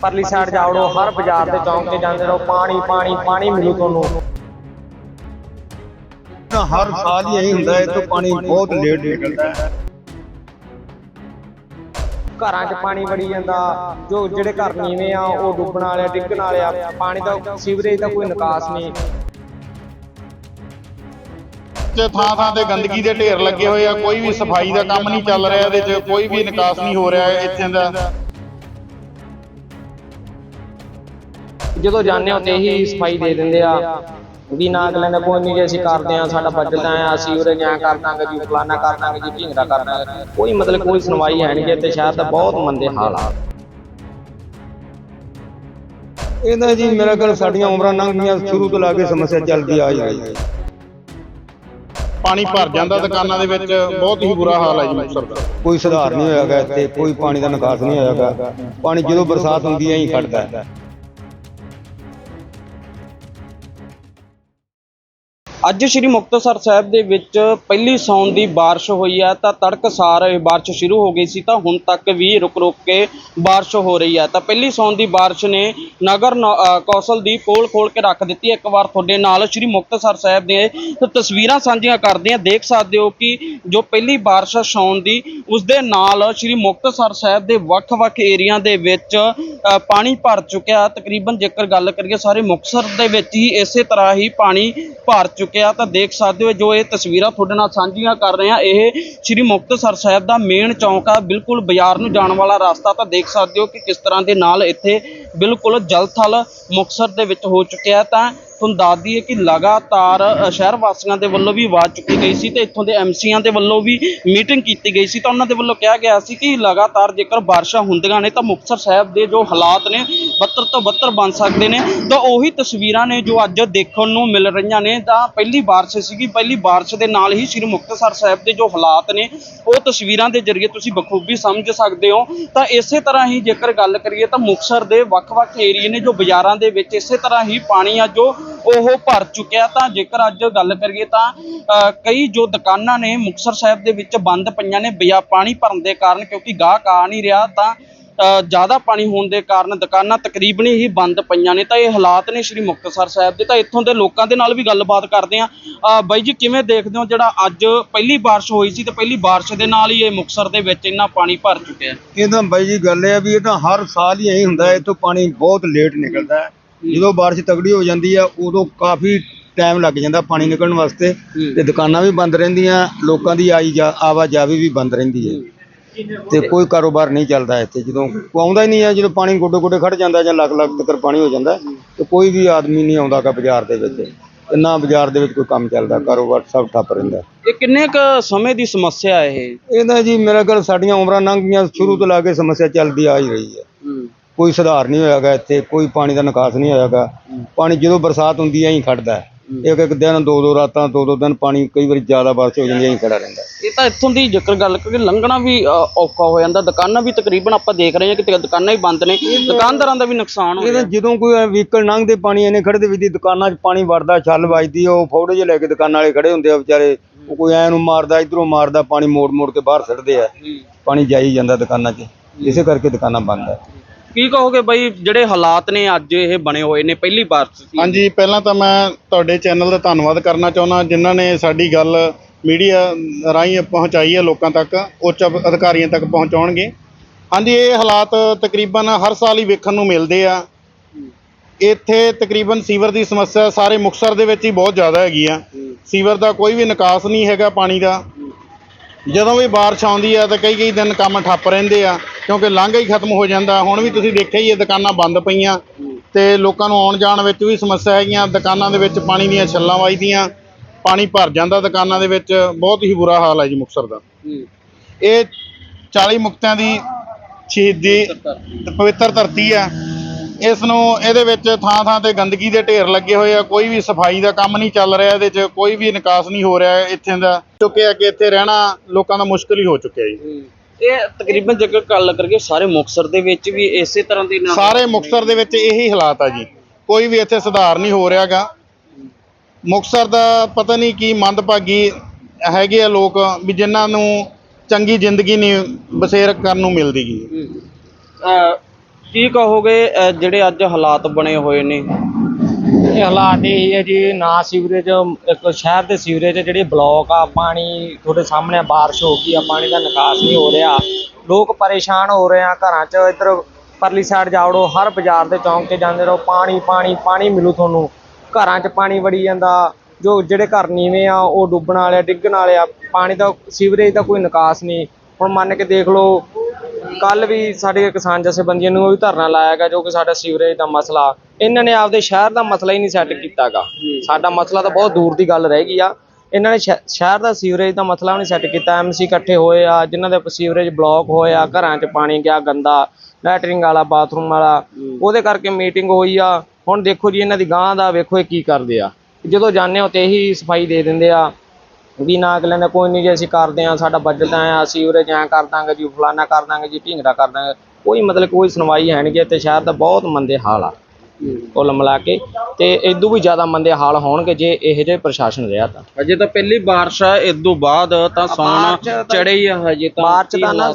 ਪਰਲੀ ਸਾਈਡ ਜਾਵੜੋ ਹਰ ਬਾਜ਼ਾਰ ਦੇ ਚੌਂਕ ਤੇ ਜਾਂਦੇ ਰਹੋ ਪਾਣੀ ਪਾਣੀ ਪਾਣੀ ਮਿਲੂ ਤੁਹਾਨੂੰ। ਹਰ ਸਾਲ ਹੀ ਇਹੀ ਹੁੰਦਾ ਹੈ ਤੋਂ ਪਾਣੀ ਬਹੁਤ ਲੇਟ ਨਿਕਲਦਾ। ਹੈ ਘਰਾਂ 'ਚ ਪਾਣੀ ਵੜੀ ਜਾਂਦਾ ਜੋ ਜਿਹੜੇ ਘਰ ਨੀਵੇਂ ਆ ਉਹ ਡੁੱਬਣ ਵਾਲੇ ਆ, ਡਿੱਗਣ ਵਾਲੇ ਆ ਪਾਣੀ ਦਾ ਸੀਵਰੇਜ ਦਾ ਕੋਈ ਨਿਕਾਸ ਨਹੀਂ। ਤੇ ਥਾਂ ਥਾਂ ਤੇ ਗੰਦਗੀ ਦੇ ਢੇਰ ਲੱਗੇ ਹੋਏ ਆ ਕੋਈ ਵੀ ਸਫ਼ਾਈ ਦਾ ਕੰਮ ਨਹੀਂ ਚੱਲ ਰਿਹਾ ਇਹਦੇ 'ਚ ਕੋਈ ਵੀ ਨਿਕਾਸ ਨਹੀਂ ਹੋ ਰਿਹਾ ਇੱਥੇ ਦਾ। ਜਦੋਂ ਜਾਂਦੇ ਹੋ ਤੇ ਇਹੀ ਸਫ਼ਾਈ ਦੇ ਦਿੰਦੇ ਆ ਵੀ ਨਾ ਅਗਲੇ ਨੇ ਕੋਈ ਨਹੀਂ ਜੇ ਅਸੀਂ ਕਰਦੇ ਆ ਸਾਡਾ ਬਜਟ ਆ ਅਸੀਂ ਉਰੇ ਜਾਂ ਕਰ ਦਾਂਗੇ ਜੀ ਫਲਾਨਾ ਕਰ ਦਾਂਗੇ ਜੀ ਢਿੰਗਰਾ ਕਰ ਦਾਂਗੇ। ਕੋਈ ਮਤਲਬ ਕੋਈ ਸੁਣਵਾਈ ਹੈ ਨਹੀਂ ਜੀ ਤੇ ਸ਼ਹਿਰ ਦਾ ਬਹੁਤ ਮੰਦੇ ਹਾਲ ਆ। ਇਹਦਾ ਜੀ ਮੇਰਾ ਗੱਲ ਸਾਡੀਆਂ ਉਮਰਾਂ ਲੰਘ ਗਈਆਂ ਸ਼ੁਰੂ ਤੋਂ ਲਾ ਕੇ ਸਮੱਸਿਆ ਚੱਲਦੀ ਆ ਹੀ ਰਹੀ ਹੈ। ਪਾਣੀ ਭਰ ਜਾਂਦਾ ਦੁਕਾਨਾਂ ਦੇ ਵਿੱਚ ਬਹੁਤ ਹੀ ਬੁਰਾ ਹਾਲ ਹੈ ਜੀ ਮੁਕਤਸਰ ਦਾ। ਕੋਈ ਸੁਧਾਰ ਨਹੀਂ ਹੋਇਆਗਾ ਇੱਥੇ ਕੋਈ ਪਾਣੀ ਦਾ ਨਿਕਾਸ ਨਹੀਂ ਹੋਇਆਗਾ। ਪਾਣੀ ਜਦੋਂ ਬਰਸਾਤ ਹੁੰਦੀ ਹੈ ਹੀ ਖੜਦਾ ਹੈ। ਅੱਜ ਸ੍ਰੀ ਮੁਕਤਸਰ ਸਾਹਿਬ ਦੇ ਵਿੱਚ ਪਹਿਲੀ ਸੌਣ ਦੀ ਬਾਰਿਸ਼ ਹੋਈ ਹੈ, ਤਾਂ ਤੜਕਸਾਰ ਇਹ ਬਾਰਿਸ਼ ਸ਼ੁਰੂ ਹੋ ਗਈ ਸੀ, ਤਾਂ ਹੁਣ ਤੱਕ ਵੀ ਰੁਕ ਰੁਕ ਕੇ ਬਾਰਿਸ਼ ਹੋ ਰਹੀ ਹੈ। ਤਾਂ ਪਹਿਲੀ ਸੌਣ ਦੀ ਬਾਰਿਸ਼ ਨੇ ਨਗਰ ਨੌ- ਕੌਂਸਲ ਦੀ ਪੋਲ ਖੋਲ ਕੇ ਰੱਖ ਦਿੱਤੀ ਇੱਕ ਵਾਰ ਤੁਹਾਡੇ ਨਾਲ ਸ੍ਰੀ ਮੁਕਤਸਰ ਸਾਹਿਬ ਦੇ ਤਸਵੀਰਾਂ ਸਾਂਝੀਆਂ ਕਰਦੇ ਹਾਂ। ਦੇਖ ਸਕਦੇ ਹੋ ਕਿ ਜੋ ਪਹਿਲੀ ਬਾਰਿਸ਼ ਹੈ ਸੌਣ ਦੀ ਉਸ ਦੇ ਨਾਲ ਸ੍ਰੀ ਮੁਕਤਸਰ ਸਾਹਿਬ ਦੇ ਵੱਖ-ਵੱਖ ਏਰੀਆ ਦੇ ਵਿੱਚ ਪਾਣੀ ਭਰ ਚੁੱਕਿਆ। ਤਕਰੀਬਨ ਜੇਕਰ ਗੱਲ ਕਰੀਏ, ਸਾਰੇ ਮੁਕਤਸਰ ਦੇ ਵਿੱਚ ਹੀ ਇਸੇ ਤਰ੍ਹਾਂ ਹੀ ਪਾਣੀ ਭਰ ਚੁੱਕਿਆ ਤਾਂ ਦੇਖ ਸਕਦੇ ਹੋ ਜੋ ਇਹ ਤਸਵੀਰਾਂ ਤੁਹਾਡੇ ਨਾਲ ਸਾਂਝੀਆਂ ਕਰ ਰਹੇ ਹਾਂ ਇਹ ਸ੍ਰੀ ਮੁਕਤਸਰ ਸਾਹਿਬ ਦਾ ਮੇਨ ਚੌਂਕ ਆ, ਬਿਲਕੁਲ ਬਾਜ਼ਾਰ ਨੂੰ ਜਾਣ ਵਾਲਾ ਰਸਤਾ ਤਾਂ ਦੇਖ ਸਕਦੇ ਹੋ ਕਿ ਕਿਸ ਤਰ੍ਹਾਂ ਦੇ ਨਾਲ ਇੱਥੇ ਬਿਲਕੁਲ ਜਲ ਥਲ ਮੁਕਤਸਰ ਦੇ ਵਿੱਚ ਹੋ ਚੁੱਕਿਆ ਤਾਂ ਤੁਹਾਨੂੰ ਦੱਸ ਦਈਏ ਕਿ ਲਗਾਤਾਰ ਸ਼ਹਿਰ ਵਾਸੀਆਂ ਦੇ ਵੱਲੋਂ ਵੀ ਆਵਾਜ਼ ਚੁੱਕੀ ਗਈ ਸੀ ਤੇ ਇੱਥੋਂ ਦੇ ਐਮਸੀਆਂ ਦੇ ਵੱਲੋਂ ਵੀ ਮੀਟਿੰਗ ਕੀਤੀ ਗਈ ਸੀ। ਤਾਂ ਉਹਨਾਂ ਦੇ ਵੱਲੋਂ ਕਿਹਾ ਗਿਆ ਸੀ ਕਿ ਲਗਾਤਾਰ ਜੇਕਰ ਬਾਰਿਸ਼ਾਂ ਹੁੰਦੀਆਂ ਨੇ ਤਾਂ ਮੁਕਤਸਰ ਸਾਹਿਬ ਦੇ ਜੋ ਹਾਲਾਤ ਨੇ, ਬੱਤਰ ਤੋਂ ਬੱਤਰ ਬਣ ਸਕਦੇ ਨੇ। ਤਾਂ ਉਹੀ ਤਸਵੀਰਾਂ ਨੇ ਜੋ ਅੱਜ ਦੇਖਣ ਨੂੰ ਮਿਲ ਰਹੀਆਂ ਨੇ। ਤਾਂ ਪਹਿਲੀ ਬਾਰਿਸ਼ ਸੀਗੀ। ਪਹਿਲੀ ਬਾਰਿਸ਼ ਦੇ ਨਾਲ ਹੀ ਸ੍ਰੀ ਮੁਕਤਸਰ ਸਾਹਿਬ ਦੇ ਜੋ ਹਾਲਾਤ ਨੇ, ਉਹ ਤਸਵੀਰਾਂ ਦੇ ਜ਼ਰੀਏ ਤੁਸੀਂ ਬਖੂਬੀ ਸਮਝ ਸਕਦੇ ਹੋ। ਤਾਂ ਇਸੇ ਤਰ੍ਹਾਂ ਹੀ ਜੇਕਰ ਗੱਲ ਕਰੀਏ ਤਾਂ ਮੁਕਤਸਰ ਦੇ ਵੱਖ-ਵੱਖ ਏਰੀਏ ਨੇ ਜੋ ਬਾਜ਼ਾਰਾਂ ਦੇ ਵਿੱਚ ਇਸੇ ਤਰ੍ਹਾਂ ਹੀ ਪਾਣੀ ਆ ਜੋ ਉਹ ਭਰ ਚੁੱਕਿਆ ਤਾਂ ਜੇਕਰ ਅੱਜ ਗੱਲ ਕਰੀਏ ਤਾਂ ਅ, ਕਈ ਜੋ ਦੁਕਾਨਾਂ ਨੇ ਮੁਕਤਸਰ ਸਾਹਿਬ ਦੇ ਵਿੱਚ ਬੰਦ ਪਈਆਂ ਨੇ ਬਿਆ ਪਾਣੀ ਭਰਨ ਦੇ ਕਾਰਨ ਕਿਉਂਕਿ ਗਾਹਕ ਆ ਨਹੀਂ ਰਿਹਾ ਤਾਂ ਅ, ਜ਼ਿਆਦਾ ਪਾਣੀ ਹੋਣ ਦੇ ਕਾਰਨ ਦੁਕਾਨਾਂ ਤਕਰੀਬਨ ਹੀ ਬੰਦ ਪਈਆਂ ਨੇ। ਤਾਂ ਇਹ ਹਾਲਾਤ ਨੇ ਸ੍ਰੀ ਮੁਕਤਸਰ ਸਾਹਿਬ ਦੇ। ਤਾਂ ਇੱਥੋਂ ਦੇ ਲੋਕਾਂ ਦੇ ਨਾਲ ਵੀ ਗੱਲਬਾਤ ਕਰਦੇ ਆ ਬਾਈ ਜੀ ਕਿਵੇਂ ਦੇਖਦੇ ਹੋ ਜਿਹੜਾ ਅੱਜ ਪਹਿਲੀ ਬਾਰਿਸ਼ ਹੋਈ ਸੀ ਤੇ ਪਹਿਲੀ ਬਾਰਿਸ਼ ਦੇ ਨਾਲ ਹੀ ਇਹ ਮੁਕਤਸਰ ਦੇ ਵਿੱਚ ਇੰਨਾ ਪਾਣੀ ਭਰ ਚੁੱਕਿਆ ਇਹ ਤਾਂ ਬਾਈ ਜੀ ਗੱਲ ਇਹ ਆ ਵੀ ਇਹ ਤਾਂ ਹਰ ਸਾਲ ਹੀ ਇਹੀ ਹੁੰਦਾ ਹੈ। ਇਹ ਤੋਂ ਪਾਣੀ ਬਹੁਤ ਲੇਟ ਨਿਕਲਦਾ ਹੈ। ਜਦੋਂ ਬਾਰਿਸ਼ ਤਗੜੀ ਹੋ ਜਾਂਦੀ ਆ ਉਦੋਂ ਕਾਫੀ ਟਾਈਮ ਲੱਗ ਜਾਂਦਾ ਪਾਣੀ ਨਿਕਲਣ ਵਾਸਤੇ ਤੇ ਦੁਕਾਨਾਂ ਵੀ ਬੰਦ ਰਹਿੰਦੀਆਂ ਲੋਕਾਂ ਦੀ ਆਈ ਜਾ ਆਵਾਜਾਈ ਵੀ ਬੰਦ ਰਹਿੰਦੀ ਹੈ। ਤੇ ਕੋਈ ਕਾਰੋਬਾਰ ਨਹੀਂ ਚੱਲਦਾ ਇੱਥੇ। ਜਦੋਂ ਆਉਂਦਾ ਹੀ ਨਹੀਂ ਆ ਜਦੋਂ ਪਾਣੀ ਗੋਡੇ ਗੋਡੇ ਖੜ ਜਾਂਦਾ ਜਾਂ ਲੱਖ ਲੱਖ ਤੱਕ ਪਾਣੀ ਹੋ ਜਾਂਦਾ ਤੇ ਕੋਈ ਵੀ ਆਦਮੀ ਨਹੀਂ ਆਉਂਦਾਗਾ ਬਾਜ਼ਾਰ ਦੇ ਵਿੱਚ। ਨਾ ਬਾਜ਼ਾਰ ਦੇ ਵਿੱਚ ਕੋਈ ਕੰਮ ਚੱਲਦਾ ਕਾਰੋਬਾਰ ਸਭ ਠੱਪ ਰਹਿੰਦਾ। ਇਹ ਕਿੰਨੇ ਕ ਸਮੇਂ ਦੀ ਸਮੱਸਿਆ ਇਹ? ਇਹਦਾ ਜੀ ਮੇਰਾ ਗੱਲ ਸਾਡੀਆਂ ਉਮਰਾਂ ਲੰਘ ਗਈਆਂ ਸ਼ੁਰੂ ਤੋਂ ਲਾ ਕੇ ਸਮੱਸਿਆ ਚੱਲਦੀ ਆ ਹੀ ਰਹੀ ਹੈ। ਕੋਈ ਸੁਧਾਰ ਨਹੀਂ ਹੋਇਆਗਾ ਇੱਥੇ ਕੋਈ ਪਾਣੀ ਦਾ ਨਿਕਾਸ ਨਹੀਂ ਹੋਇਆਗਾ। ਪਾਣੀ ਜਦੋਂ ਬਰਸਾਤ ਹੁੰਦੀ ਹੀ ਖੜਦਾ ਹੈ। ਇੱਕ ਇੱਕ ਦਿਨ ਦੋ ਦੋ ਰਾਤਾਂ ਦੋ ਦੋ ਦਿਨ ਪਾਣੀ ਕਈ ਵਾਰੀ ਜ਼ਿਆਦਾ ਬਾਰਿਸ਼ ਹੋ ਜਾਂਦੀ ਹੀ ਖੜਾ ਰਹਿੰਦਾ ਹੈ। ਇਹ ਤਾਂ ਇੱਥੋਂ ਦੀ ਜੇਕਰ ਗੱਲ ਕਰੀਏ ਲੰਘਣਾ ਵੀ ਅ, ਔਖਾ ਹੋ ਜਾਂਦਾ। ਦੁਕਾਨਾਂ ਵੀ ਤਕਰੀਬਨ ਆਪਾਂ ਦੇਖ ਰਹੇ ਹਾਂ ਕਿ ਤੇ ਦੁਕਾਨਾਂ ਹੀ ਬੰਦ ਨੇ। ਦੁਕਾਨਦਾਰਾਂ ਦਾ ਵੀ ਨੁਕਸਾਨ ਹੋ ਇਹਦਾ ਰਿਹਾ। ਜਦੋਂ ਕੋਈ ਵਹੀਕਲ ਲੰਘਦੇ ਪਾਣੀ ਇਹਨੇ ਖੜਦੇ ਵੀ ਦੀ ਦੁਕਾਨਾਂ 'ਚ ਪਾਣੀ ਵੜਦਾ ਛੱਲ ਵੱਜਦੀ ਉਹ ਫੌੜੇ ਜਿਹੇ ਲੈ ਕੇ ਦੁਕਾਨਾਂ ਵਾਲੇ ਖੜੇ ਹੁੰਦੇ ਆ ਵਿਚਾਰੇ ਉਹ ਕੋਈ ਐ ਨੂੰ ਮਾਰਦਾ ਇਧਰੋਂ ਮਾਰਦਾ ਪਾਣੀ ਮੋੜ ਮੋੜ ਕੇ ਬਾਹਰ ਛੱਡਦੇ ਆ। ਪਾਣੀ ਜਾਈ ਜਾਂਦਾ ਦੁਕਾਨਾਂ 'ਚ। ਇਸੇ ਕਰਕੇ ਦੁਕਾਨਾਂ ਬੰਦ ਆ ਕੀ ਕਹੋਗੇ ਬਈ ਜਿਹੜੇ ਹਾਲਾਤ ਨੇ ਅੱਜ ਇਹ ਬਣੇ ਹੋਏ ਨੇ, ਪਹਿਲੀ ਵਾਰ ਸੀ ਹਾਂਜੀ, ਪਹਿਲਾਂ ਤਾਂ ਮੈਂ ਤੁਹਾਡੇ ਚੈਨਲ ਦਾ ਧੰਨਵਾਦ ਕਰਨਾ ਚਾਹੁੰਦਾ, ਜਿਨ੍ਹਾਂ ਨੇ ਸਾਡੀ ਗੱਲ ਮੀਡੀਆ ਰਾਹੀਂ ਪਹੁੰਚਾਈ ਹੈ ਲੋਕਾਂ ਤੱਕ, ਉੱਚ ਅਧਿਕਾਰੀਆਂ ਤੱਕ ਪਹੁੰਚਾਉਣਗੇ। ਹਾਂਜੀ, ਇਹ ਹਾਲਾਤ ਤਕਰੀਬਨ ਹਰ ਸਾਲ ਹੀ ਵੇਖਣ ਨੂੰ ਮਿਲਦੇ ਆ। ਇੱਥੇ ਤਕਰੀਬਨ ਸੀਵਰ ਦੀ ਸਮੱਸਿਆ ਸਾਰੇ ਮੁਕਤਸਰ ਦੇ ਵਿੱਚ ਹੀ ਬਹੁਤ ਜ਼ਿਆਦਾ ਹੈਗੀ ਆ। ਸੀਵਰ ਦਾ ਕੋਈ ਵੀ ਨਿਕਾਸ ਨਹੀਂ ਹੈਗਾ ਪਾਣੀ ਦਾ। ਜਦੋਂ ਵੀ ਬਾਰਿਸ਼ ਆਉਂਦੀ ਆ ਤਾਂ ਕਈ ਕਈ ਦਿਨ ਕੰਮ ਠੱਪ ਰਹਿੰਦੇ ਆ ਕਿਉਂਕਿ ਲਾਂਘਾ ਹੀ ਖਤਮ ਹੋ ਜਾਂਦਾ। ਹੁਣ ਵੀ ਤੁਸੀਂ ਦੇਖਿਆ ਹੀ ਇਹ ਦੁਕਾਨਾਂ ਬੰਦ ਪਈਆਂ ਤੇ ਲੋਕਾਂ ਨੂੰ ਆਉਣ ਜਾਣ ਵਿੱਚ ਵੀ ਸਮੱਸਿਆ ਹੈਗੀਆਂ। ਦੁਕਾਨਾਂ ਦੇ ਵਿੱਚ ਪਾਣੀ ਦੀਆਂ ਛੱਲਾਂ ਵੱਜਦੀਆਂ ਪਾਣੀ ਭਰ ਜਾਂਦਾ ਦੁਕਾਨਾਂ ਦੇ ਵਿੱਚ। ਬਹੁਤ ਹੀ ਬੁਰਾ ਹਾਲ ਹੈ ਜੀ ਮੁਕਤਸਰ ਦਾ। ਇਹ 40 ਮੁਕਤਿਆਂ ਦੀ ਸ਼ਹੀਦੀ ਪਵਿੱਤਰ ਧਰਤੀ ਆ। ਇਸ ਨੂੰ ਇਹਦੇ ਵਿੱਚ ਥਾਂ ਥਾਂ ਤੇ ਗੰਦਗੀ ਦੇ ਢੇਰ ਲੱਗੇ ਹੋਏ ਆ ਕੋਈ ਵੀ ਸਫ਼ਾਈ ਦਾ ਕੰਮ ਨਹੀਂ ਚੱਲ ਰਿਹਾ ਇਹਦੇ 'ਚ ਕੋਈ ਵੀ ਨਿਕਾਸ ਨਹੀਂ ਹੋ ਰਿਹਾ ਇੱਥੇ ਦਾ। ਚੁੱਕਿਆ ਕਿ ਇੱਥੇ ਰਹਿਣਾ ਲੋਕਾਂ ਦਾ ਮੁਸ਼ਕਲ ਹੀ ਹੋ ਚੁੱਕਿਆ ਜੀ। ਇਹ ਤਕਰੀਬਨ ਜੇਕਰ ਗੱਲ ਕਰੀਏ ਸਾਰੇ ਮੁਕਤਸਰ ਦੇ ਵਿੱਚ ਵੀ ਇਸੇ ਤਰ੍ਹਾਂ ਦੇ ਨਾਲ ਸਾਰੇ ਮੁਕਤਸਰ ਦੇ ਵਿੱਚ ਇਹੀ ਹਾਲਾਤ ਆ ਜੀ। ਕੋਈ ਵੀ ਇੱਥੇ ਸੁਧਾਰ ਨਹੀਂ ਹੋ ਰਿਹਾਗਾ। ਮੁਕਤਸਰ ਦਾ ਪਤਾ ਨਹੀਂ ਕੀ ਮੰਦਭਾਗੀ ਹੈਗੇ ਆ ਲੋਕ ਵੀ ਜਿਨ੍ਹਾਂ ਨੂੰ ਚੰਗੀ ਜ਼ਿੰਦਗੀ ਨਹੀਂ ਬਸੇਰ ਕਰਨ ਨੂੰ ਮਿਲਦੀ ਅਹ ਕੀ ਕਹੋਗੇ ਅਹ ਜਿਹੜੇ ਅੱਜ ਹਾਲਾਤ ਬਣੇ ਹੋਏ ਨੇ? ਇਹ ਹਾਲਾਤ ਇਹ ਹੈ ਜੀ ਨਾ ਸੀਵਰੇਜ ਇੱਕ ਸ਼ਹਿਰ ਦੇ ਸੀਵਰੇਜ ਜਿਹੜੇ ਬਲੌਕ ਆ ਪਾਣੀ ਤੁਹਾਡੇ ਸਾਹਮਣੇ ਬਾਰਿਸ਼ ਹੋ ਗਈ ਆ ਪਾਣੀ ਦਾ ਨਿਕਾਸ ਨਹੀਂ ਹੋ ਰਿਹਾ। ਲੋਕ ਪਰੇਸ਼ਾਨ ਹੋ ਰਹੇ ਆ ਘਰਾਂ 'ਚ ਇੱਧਰ ਪਰਲੀ ਸਾਈਡ ਜਾਵੜੋ ਹਰ ਬਾਜ਼ਾਰ ਦੇ ਚੌਂਕ 'ਤੇ ਜਾਂਦੇ ਰਹੋ ਪਾਣੀ ਪਾਣੀ ਪਾਣੀ ਮਿਲੂ ਤੁਹਾਨੂੰ। ਘਰਾਂ 'ਚ ਪਾਣੀ ਵੜੀ ਜਾਂਦਾ ਜੋ ਜਿਹੜੇ ਘਰ ਨੀਵੇਂ ਆ ਉਹ ਡੁੱਬਣ ਵਾਲੇ ਆ, ਡਿੱਗਣ ਵਾਲੇ ਆ ਪਾਣੀ ਦਾ ਸੀਵਰੇਜ ਦਾ ਕੋਈ ਨਿਕਾਸ ਨਹੀਂ। ਹੁਣ ਮੰਨ ਕੇ ਦੇਖ ਲਓ ਕੱਲ ਵੀ ਸਾਡੇ ਕਿਸਾਨ ਜਥੇਬੰਦੀਆਂ ਨੂੰ ਉਹ ਵੀ ਧਰਨਾ ਲਾਇਆ ਗਿਆ ਜੋ ਕਿ ਸਾਡਾ ਸੀਵਰੇਜ ਦਾ ਮਸਲਾ ਇਹਨਾਂ ਨੇ ਆਪਦੇ ਸ਼ਹਿਰ ਦਾ ਮਸਲਾ ਹੀ ਨਹੀਂ ਸੈੱਟ ਕੀਤਾਗਾ। ਸਾਡਾ ਮਸਲਾ ਤਾਂ ਬਹੁਤ ਦੂਰ ਦੀ ਗੱਲ ਰਹਿ ਗਈ ਆ। ਇਹਨਾਂ ਨੇ ਸ਼ਹਿ- ਸ਼ਹਿਰ ਦਾ ਸੀਵਰੇਜ ਦਾ ਮਸਲਾ ਨਹੀਂ ਸੈੱਟ ਕੀਤਾ ਐਮਸੀ ਇਕੱਠੇ ਹੋਏ ਆ ਜਿਨ੍ਹਾਂ ਦੇ ਸੀਵਰੇਜ ਬਲੌਕ ਹੋਏ ਆ ਘਰਾਂ 'ਚ ਪਾਣੀ ਗਿਆ ਗੰਦਾ ਲੈਟਰਿੰਗ ਵਾਲਾ ਬਾਥਰੂਮ ਵਾਲਾ ਉਹਦੇ ਕਰਕੇ ਮੀਟਿੰਗ ਹੋਈ ਆ। ਹੁਣ ਦੇਖੋ ਜੀ ਇਹਨਾਂ ਦੀ ਗਾਂ ਦਾ ਵੇਖੋ ਇਹ ਕੀ ਕਰਦੇ ਆ। ਜਦੋਂ ਜਾਂਦੇ ਹੋ ਤੇ ਇਹੀ ਸਫ਼ਾਈ ਦੇ ਦਿੰਦੇ ਆ। ਵੀ ਨਾ ਅਗਲੇ ਨੇ ਕੋਈ ਨਹੀਂ ਜੀ ਅਸੀਂ ਕਰਦੇ ਆ ਸਾਡਾ ਬਜਟ ਆਇਆ ਅਸੀਂ ਉਰੇ ਜਾਂ ਕਰ ਦਾਂਗੇ ਜੀ ਫਲਾਨਾ ਕਰ ਦਾਂਗੇ ਜੀ ਢਿੰਗਰਾ ਕਰ ਦਾਂਗੇ। ਕੋਈ ਮਤਲਬ ਕੋਈ ਸੁਣਵਾਈ ਹੈ ਨਹੀਂ ਗੀ ਤੇ ਸ਼ਹਿਰ ਦਾ ਬਹੁਤ ਮੰਦੇ ਹਾਲ ਆ ਕੁੱਲ ਮਿਲਾ ਕੇ। ਤੇ ਇਦੋਂ ਵੀ ਜ਼ਿਆਦਾ ਮੰਦੇ ਹਾਲ ਹੋਣਗੇ ਜੇ ਇਹੋ ਜਿਹੇ ਪ੍ਰਸ਼ਾਸਨ ਰਿਹਾ ਤਾਂ। ਅਜੇ ਤਾਂ ਪਹਿਲੀ ਬਾਰਿਸ਼ ਆ ਤੋਂ ਬਾਅਦ ਤਾਂ ਸੌਣ ਚੜੇ ਹੀ ਆ ਹਜੇ ਤਾਂ ਮਾਰਚ ਕੀ ਦਾ ਨਾ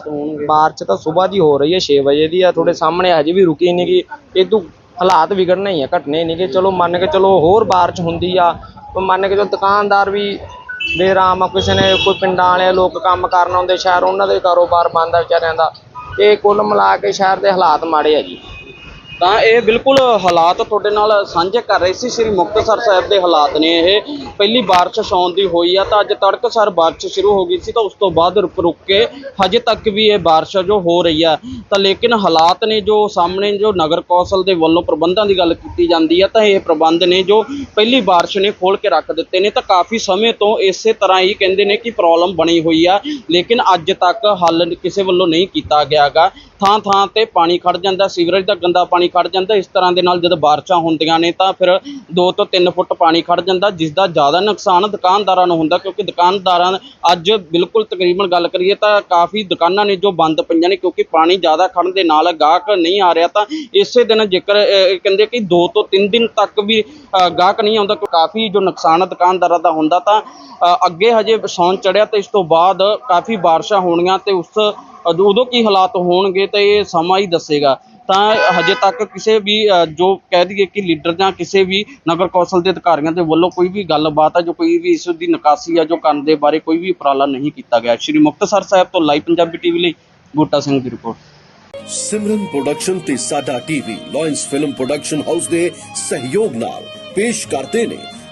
ਮਾਰਚ ਤਾਂ ਸਵੇਰ ਦੀ ਹੋ ਰਹੀ ਹੈ 6 ਵਜੇ ਦੀ ਆ ਤੁਹਾਡੇ ਸਾਹਮਣੇ ਹਜੇ ਵੀ ਰੁਕੀ ਨਹੀਂ ਗੀ। ਇਦੋਂ ਹਾਲਾਤ ਵਿਗੜਨੇ ਹੀ ਆ ਘਟਨੇ ਨਹੀਂ ਗੇ। ਚਲੋ ਮੰਨ ਕੇ ਚਲੋ ਹੋਰ ਬਾਰਿਸ਼ ਹੁੰਦੀ ਆ ਮੰਨ ਕੇ ਚਲੋ ਦੁਕਾਨਦਾਰ ਵੀ ਬੇਰਾਮ ਆ, ਕਿਸੇ ਨੇ ਕੋਈ ਪਿੰਡਾਂ ਵਾਲੇ ਲੋਕ ਕੰਮ ਕਰਨ ਆਉਂਦੇ, ਸ਼ਹਿਰ ਉਹਨਾਂ ਦੇ ਕਾਰੋਬਾਰ ਬੰਦ ਆ ਵਿਚਾਰਿਆਂ ਦਾ। ਇਹ ਕੁੱਲ ਮਿਲਾ ਕੇ ਸ਼ਹਿਰ ਦੇ ਹਾਲਾਤ ਮਾੜੇ ਆ ਜੀ। ਤਾਂ ਇਹ ਬਿਲਕੁਲ ਹਾਲਾਤ ਤੁਹਾਡੇ ਨਾਲ ਸਾਂਝੇ ਕਰ ਰਹੇ ਸੀ, ਸ੍ਰੀ ਮੁਕਤਸਰ ਸਾਹਿਬ ਦੇ ਹਾਲਾਤ ਨੇ ਇਹ। ਪਹਿਲੀ ਬਾਰਿਸ਼ ਆਉਣ ਦੀ ਹੋਈ ਆ, ਤਾਂ ਅੱਜ ਤੜਕਸਾਰ ਬਾਰਿਸ਼ ਸ਼ੁਰੂ ਹੋ ਗਈ ਸੀ, ਤਾਂ ਉਸ ਤੋਂ ਬਾਅਦ ਰੁਕ ਰੁਕ ਕੇ ਹਜੇ ਤੱਕ ਵੀ ਇਹ ਬਾਰਿਸ਼ ਜੋ ਹੋ ਰਹੀ ਆ। ਤਾਂ ਲੇਕਿਨ ਹਾਲਾਤ ਨੇ ਜੋ ਸਾਹਮਣੇ ਜੋ ਨਗਰ ਕੌਂਸਲ ਦੇ ਵੱਲੋਂ ਪ੍ਰਬੰਧਾਂ ਦੀ ਗੱਲ ਕੀਤੀ ਜਾਂਦੀ ਆ, ਤਾਂ ਇਹ ਪ੍ਰਬੰਧ ਨੇ ਜੋ ਪਹਿਲੀ ਬਾਰਿਸ਼ ਨੇ ਖੋਲ ਕੇ ਰੱਖ ਦਿੱਤੇ ਨੇ। ਤਾਂ ਕਾਫੀ ਸਮੇਂ ਤੋਂ ਇਸੇ ਤਰ੍ਹਾਂ ਹੀ ਕਹਿੰਦੇ ਨੇ ਕਿ ਪ੍ਰੋਬਲਮ ਬਣੀ ਹੋਈ ਆ, ਲੇਕਿਨ ਅੱਜ ਤੱਕ ਹੱਲ ਕਿਸੇ ਵੱਲੋਂ ਨਹੀਂ ਕੀਤਾ ਗਿਆਗਾ। ਥਾਂ ਥਾਂ ਤੇ ਪਾਣੀ ਖੜ ਜਾਂਦਾ, ਸੀਵਰੇਜ ਦਾ ਗੰਦਾ ਪਾਣੀ ਖੜ ਜਾਂਦਾ, ਇਸ ਤਰ੍ਹਾਂ ਦੇ ਨਾਲ ਜਦੋਂ ਬਾਰਿਸ਼ਾਂ ਹੁੰਦੀਆਂ ਨੇ ਤਾਂ ਫਿਰ 2 ਤੋਂ 3 ਫੁੱਟ ਪਾਣੀ ਖੜ ਜਾਂਦਾ, ਜਿਸ ਦਾ ਜ਼ਿਆਦਾ ਨੁਕਸਾਨ ਦੁਕਾਨਦਾਰਾਂ ਨੂੰ ਹੁੰਦਾ, ਕਿਉਂਕਿ ਦੁਕਾਨਦਾਰਾਂ ਅੱਜ ਬਿਲਕੁਲ ਤਕਰੀਬਨ ਗੱਲ ਕਰੀਏ ਤਾਂ ਕਾਫੀ ਦੁਕਾਨਾਂ ਨੇ ਜੋ ਬੰਦ ਪਈਆਂ ਨੇ, ਕਿਉਂਕਿ ਪਾਣੀ ਜ਼ਿਆਦਾ ਖੜਨ ਦੇ ਨਾਲ ਗਾਹਕ ਨਹੀਂ ਆ ਰਿਹਾ ਤਾਂ ਇਸੇ ਦਿਨ ਜੇਕਰ ਕਹਿੰਦੇ ਕਿ 2 ਤੋਂ 3 ਦਿਨ ਤੱਕ ਵੀ ਗਾਹਕ ਨਹੀਂ ਆਉਂਦਾ ਕਾਫੀ ਜੋ ਨੁਕਸਾਨ ਦੁਕਾਨਦਾਰਾਂ ਦਾ ਹੁੰਦਾ ਤਾਂ ਅੱਗੇ ਹਜੇ ਸੌਣ ਚੜਿਆ ਤੇ ਇਸ ਤੋਂ ਬਾਅਦ ਕਾਫੀ ਬਾਰਿਸ਼ਾਂ ਹੋਣੀਆਂ ਤੇ ਉਸ ਉਦੋਂ ਕੀ ਹਾਲਾਤ ਹੋਣਗੇ ਤਾਂ ਇਹ ਸਮਾਂ ਹੀ ਦੱਸੇਗਾ। ਤਾਂ ਹਜੇ ਤੱਕ ਕਿਸੇ ਵੀ ਜੋ ਕਹਿ ਦਈਏ ਕਿ ਲੀਡਰ ਜਾਂ ਕਿਸੇ ਵੀ ਨਗਰ ਕੌਂਸਲ ਦੇ ਅਧਿਕਾਰੀਆਂ ਦੇ ਵੱਲੋਂ ਕੋਈ ਵੀ ਗੱਲਬਾਤ ਹੈ ਜੋ ਕੋਈ ਵੀ ਇਸ ਦੀ ਨਿਕਾਸੀ ਹੈ ਜੋ ਕਰਨ ਦੇ ਬਾਰੇ ਕੋਈ ਵੀ ਉਪਰਾਲਾ ਨਹੀਂ ਕੀਤਾ ਗਿਆ। ਸ਼੍ਰੀ ਮੁਕਤਸਰ ਸਾਹਿਬ ਤੋਂ ਲਾਈਵ ਪੰਜਾਬੀ ਟੀਵੀ ਲਈ ਗੋਟਾ ਸਿੰਘ ਦੀ ਰਿਪੋਰਟ। ਸਿਮਰਨ ਪ੍ਰੋਡਕਸ਼ਨ ਤੇ ਸਾਡਾ TV lions film production house ਦੇ ਸਹਿਯੋਗ ਨਾਲ ਪੇਸ਼ ਕਰਦੇ ਨੇ